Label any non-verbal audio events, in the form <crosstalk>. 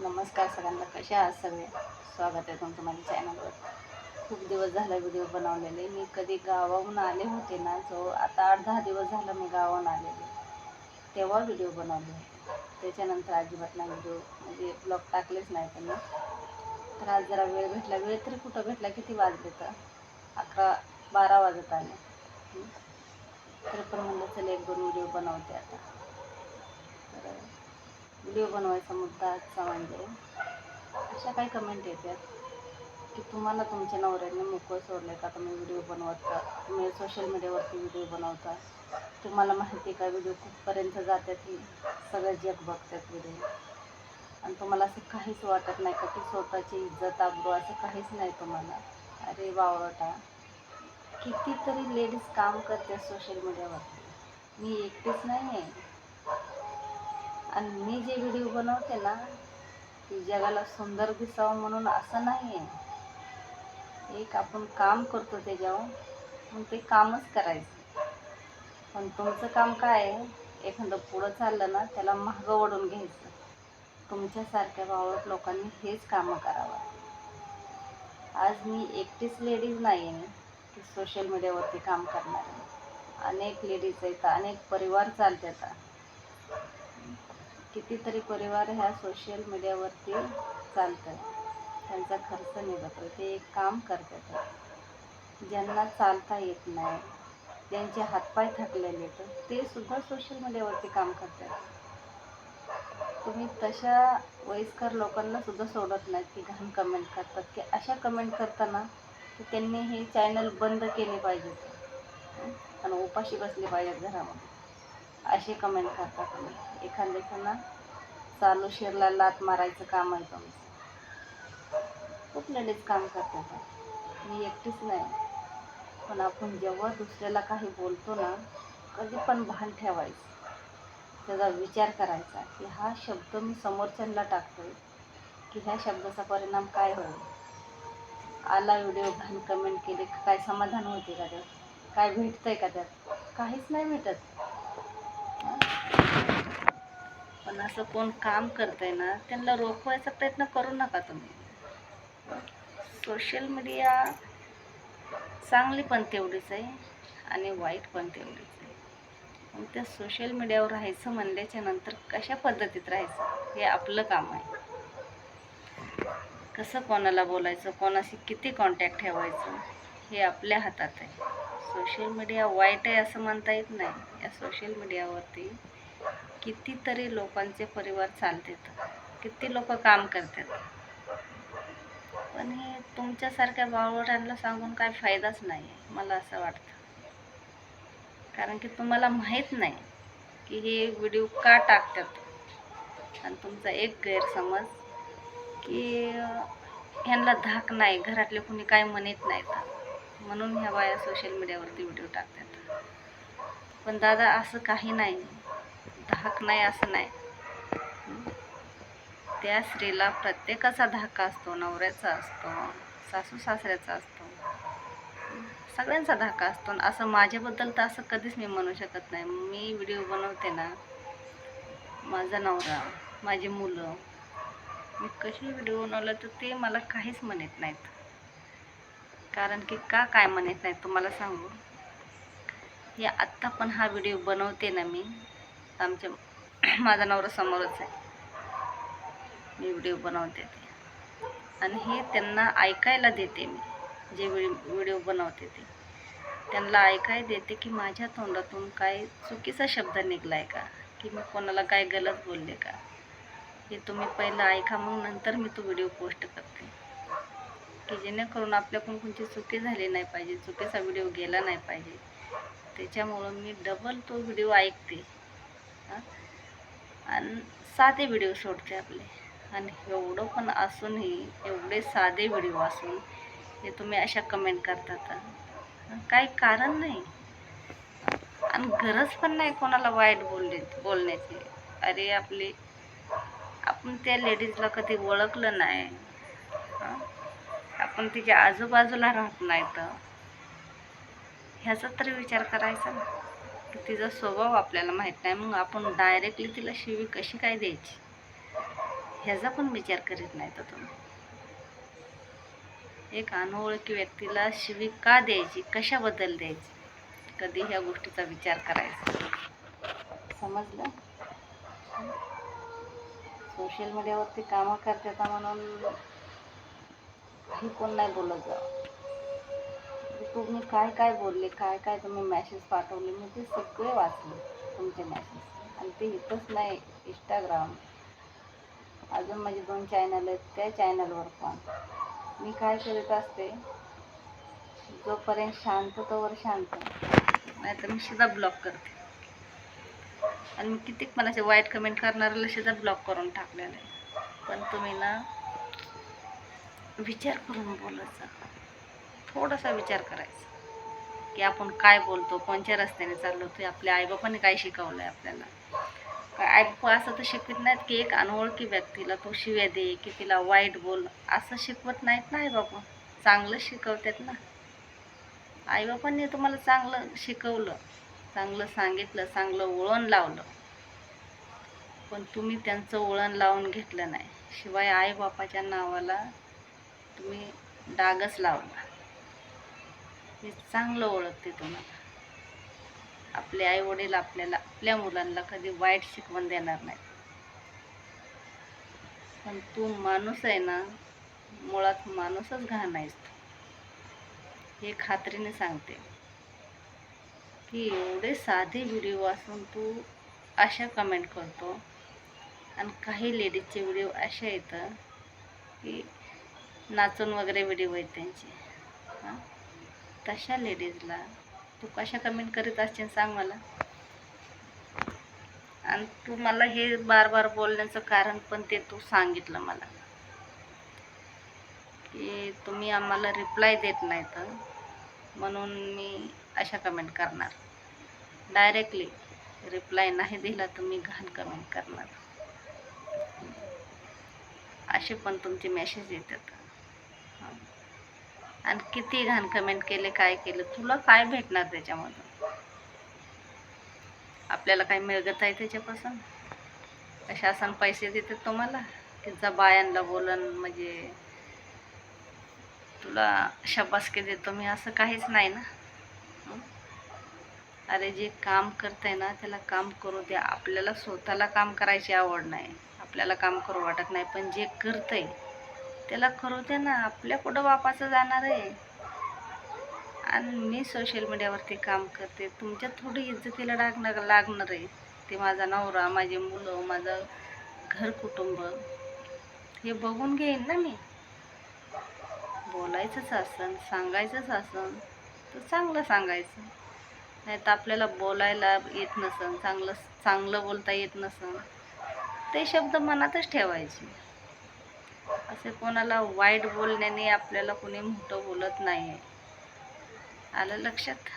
नमस्कार सगळ्यांना कशा आहात सगळे? स्वागत आहे तुमचं माझ्या चॅनलवर खूप दिवस झाला व्हिडिओ बनवलेले. मी कधी गावाहून आले होते ना जो आता आठ दहा दिवस झाला मी गावाहून आलेले. तेव्हा व्हिडिओ बनवले. होते त्याच्यानंतर अजिबात नाही व्हिडिओ म्हणजे ब्लॉग टाकलेच नाही त्यांनी. तर आज जरा वेळ भेटला. वेळ तरी कुठं भेटला? किती वाजले तर? अकरा बारा वाजत आले. तर पण म्हणलं चल एक दोन व्हिडिओ बनवते आता. तर व्हिडिओ बनवायचा मुद्दा आजचा म्हणजे. अशा काही कमेंट येतात की तुम्हाला तुमच्या नवऱ्याने मोकळं सोडलं का? तुम्ही व्हिडिओ बनवता? तुम्ही सोशल मीडियावरती व्हिडिओ बनवता? तुम्हाला माहिती आहे का व्हिडिओ कुठपर्यंत जातात ही? सगळं जग बघतात व्हिडिओ. आणि तुम्हाला असं काहीच वाटत नाही का की स्वतःची इज्जत आबरू असं काहीच नाही तुम्हाला? अरे वावरटा कितीतरी लेडीज काम करते सोशल मीडियावरती मी एकटीच नाही आहे आणि मी जे व्हिडिओ बनवते ना ती जगाला सुंदर दिसावं म्हणून असं नाही आहे एक आपण काम करतो त्याच्यावर मग ते कामच करायचं. पण तुमचं काम काय आहे? एखादं पुढं चाललं ना त्याला मागं ओढून घ्यायचं. तुमच्यासारख्या बावळट लोकांनी हेच कामं करावं. आज मी एकटीच लेडीज नाही आहे की सोशल मीडियावरती काम करणार. आहे अनेक लेडीज आहेत अनेक परिवार चालतात. कितीतरी परिवार ह्या सोशल मीडियावरती चालतात. त्यांचा खर्च निघतो ते एक काम करतात. ज्यांना चालता येत नाही ज्यांचे हातपाय थकलेले तर ते सुद्धा सोशल मीडियावरती काम करतात. तुम्ही तशा वयस्कर लोकांना सुद्धा सोडत नाहीत की घाण कमेंट करतात. की अशा कमेंट करताना त्यांनी हे चॅनल बंद केले पाहिजेत. आणि उपाशी बसले पाहिजेत घरामध्ये. असे कमेंट करता तुम्ही. एखाद्याचं चालू शिरला लात मारायचं काम आहे तुमचं. खूप लेडीज काम करतात मी एकटीच नाही. पण आपण जेव्हा दुसऱ्याला काही बोलतो ना कधी पण भान ठेवायचं. त्याचा विचार करायचा की हा शब्द मी समोरच्यांना टाकतोय की ह्या शब्दाचा परिणाम काय होईल? आला व्हिडिओ घाण कमेंट केले काय समाधान होते का त्यात? काय भेटतंय का त्यात? काहीच नाही भेटत. पण असं कोण काम करतंय ना त्यांना रोखवायचा प्रयत्न करू नका तुम्ही. सोशल मीडिया चांगली पण तेवढीच आहे आणि वाईट पण तेवढीच आहे. पण त्या सोशल मीडियावर राहायचं म्हणल्याच्या नंतर कशा पद्धतीत राहायचं? हे आपलं काम आहे. कसं कोणाला बोलायचं कोणाशी किती कॉन्टॅक्ट ठेवायचं हे आपल्या हातात आहे. सोशल मीडिया वाईट आहे असं म्हणता येत नाही. या सोशल मीडियावरती कितीतरी लोकांचे परिवार चालतात. किती लोक काम करतात. पण हे तुमच्यासारख्या बाळवटांना सांगून काय फायदाच नाही आहे मला असं वाटतं. कारण की तुम्हाला माहीत नाही की हे व्हिडिओ का टाकतात. आणि तुमचा एक गैरसमज की ह्यांना धाक नाही घरातले कुणी काय म्हणत नाहीत. म्हणून ह्या बाया सोशल मीडियावरती व्हिडिओ टाकतात. पण दादा असं काही नाही. धाक नाही असं नाही. त्या स्त्रीला प्रत्येकाचा धाका असतो नवऱ्याचा असतो सासू सासऱ्याचा असतो. सगळ्यांचा धाका असतो. आणि असं माझ्याबद्दल तर असं कधीच मी म्हणू शकत नाही. मी व्हिडिओ बनवते ना माझा नवरा माझी मुलं मी कशी व्हिडिओ बनवलं तर ते मला काहीच म्हणत नाहीत. कारण की का काय म्हणत नाहीत तुम्हाला सांगू? हे आत्ता पण हा व्हिडिओ बनवते ना मी. आमच्या <clears throat> माझा नवरा समोरच आहे. मी व्हिडिओ बनवते ते. आणि हे त्यांना ऐकायला देते मी. जे व्हिडिओ बनवते ते. त्यांना ऐकाय देते की माझ्या तोंडातून काय चुकीचा शब्द निघला आहे का? की मी कोणाला काय गलत बोलले का? हे तुम्ही पहिलं ऐका मग नंतर मी तो व्हिडिओ पोस्ट करते. की जेणेकरून आपल्याकडून कोणती चुकी झाली नाही पाहिजे चुकीचा व्हिडिओ गेला नाही पाहिजे. त्याच्यामुळं मी डबल तो व्हिडिओ ऐकते. आणि साधे व्हिडिओ सोडते आपले. आणि एवढं पण असूनही एवढे साधे व्हिडिओ असून हे तुम्ही अशा कमेंट करतात. काही कारण नाही. आणि गरज पण नाही कोणाला वाईट बोलले बोलण्याची. अरे आपली आपण त्या लेडीजला कधी ओळखलं नाही. आपण तिच्या आजूबाजूला राहत नाही तर. ह्याचा तरी विचार करायचा ना. तिचा स्वभाव आपल्याला माहीत नाही. मग आपण डायरेक्टली तिला शिवी कशी काय द्यायची? ह्याचा पण विचार करीत नाही तर तुम्ही. एक अनोळखी व्यक्तीला शिवी का द्यायची? कशाबद्दल द्यायची? कधी ह्या गोष्टीचा विचार करायचा? समजलं? सोशल मीडियावरती कामं करतात म्हणून काही कोण नाही बोलत जावं तुम्ही काय काय बोलले काय काय तुम्ही मॅसेज पाठवले मी ते सगळे वाचले तुमचे मॅसेज आणि ते इथंच नाही इंस्टाग्राम अजून माझे दोन चॅनल आहेत त्या चॅनलवर पण. मी काय करत असते जोपर्यंत शांत तोवर शांत. नाहीतर मी सुद्धा ब्लॉक करते. आणि मी कितीक मला असे वाईट कमेंट करणाऱ्याला सुद्धा ब्लॉक करून टाकलेलं आहे. पण तुम्ही ना विचार करून बोलत थोडासा विचार करायचा. की आपण काय बोलतो कोणत्या रस्त्याने चाललो ते आपल्या आईबापाने काय शिकवलं आहे आपल्याला? काय आईबापा असं तर शिकवत नाहीत की एक अनोळखी व्यक्तीला तो शिव्या दे की तिला वाईट बोल असं शिकवत नाहीत ना आईबापा. चांगलं शिकवतात ना. आईबापांनी तुम्हाला चांगलं शिकवलं चांगलं सांगितलं चांगलं वळण लावलं. पण तुम्ही त्यांचं वळण लावून घेतलं नाही. शिवाय आईबापाच्या नावाला तुम्ही डागच लावला. हे चांगलं ओळखते तुम्हाला. आपले आई वडील आपल्याला आपल्या मुलांना कधी वाईट शिकवण देणार नाही पण तू माणूस आहे ना मुळात माणूसच घाण आहेस तू. हे खात्रीने सांगते. की एवढे साधे व्हिडिओ असून तू अशा कमेंट करतो. आणि काही लेडीजचे व्हिडिओ असे येतं की नाचून वगैरे व्हिडिओ आहेत त्यांचे. हां? तशा लेडीजला? तू कशा कमेंट करीत असशील सांग मला. आणि तू मला हे बार बार बोलण्याचं कारण पण ते तू सांगितलं मला. की तुम्ही आम्हाला रिप्लाय देत नाही तर म्हणून मी अशा कमेंट करणार. डायरेक्टली रिप्लाय नाही दिला तर मी घाण कमेंट करणार. असे पण तुमचे मेसेज येतात. हां आणि किती घाण कमेंट केले काय केलं? तुला काय भेटणार त्याच्यामधून? आपल्याला काय मिळगत आहे त्याच्यापासून? का शासन पैसे देतात तुम्हाला? की जा बायांना बोलन म्हणजे तुला शबासकी देतो मी असं काहीच नाही ना? अरे जे काम करतंय ना त्याला काम करू द्या. आपल्याला स्वतःला काम करायची आवड नाही. आपल्याला काम करू वाटत नाही. पण जे करतंय त्याला करू दे ना आपल्या कुठं बापाचं जाणार आहे. आणि मी सोशल मीडियावरती काम करते. तुमच्या थोडी इज्जतीला लागणार लागणार आहे. ते माझा नवरा माझे मुलं माझं घर कुटुंब हे बघून घेईन ना मी. बोलायचंच असन सांगायचंच असन तर चांगलं सांगायचं. नाही तर आपल्याला बोलायला येत नसन चांगलं चांगलं बोलता येत नसन. ते शब्द मनातच ठेवायचे. असे कोणाला वाईट बोलण्याने आपल्याला कोणी मोठं बोलत नाही. आहे आलं लक्षात?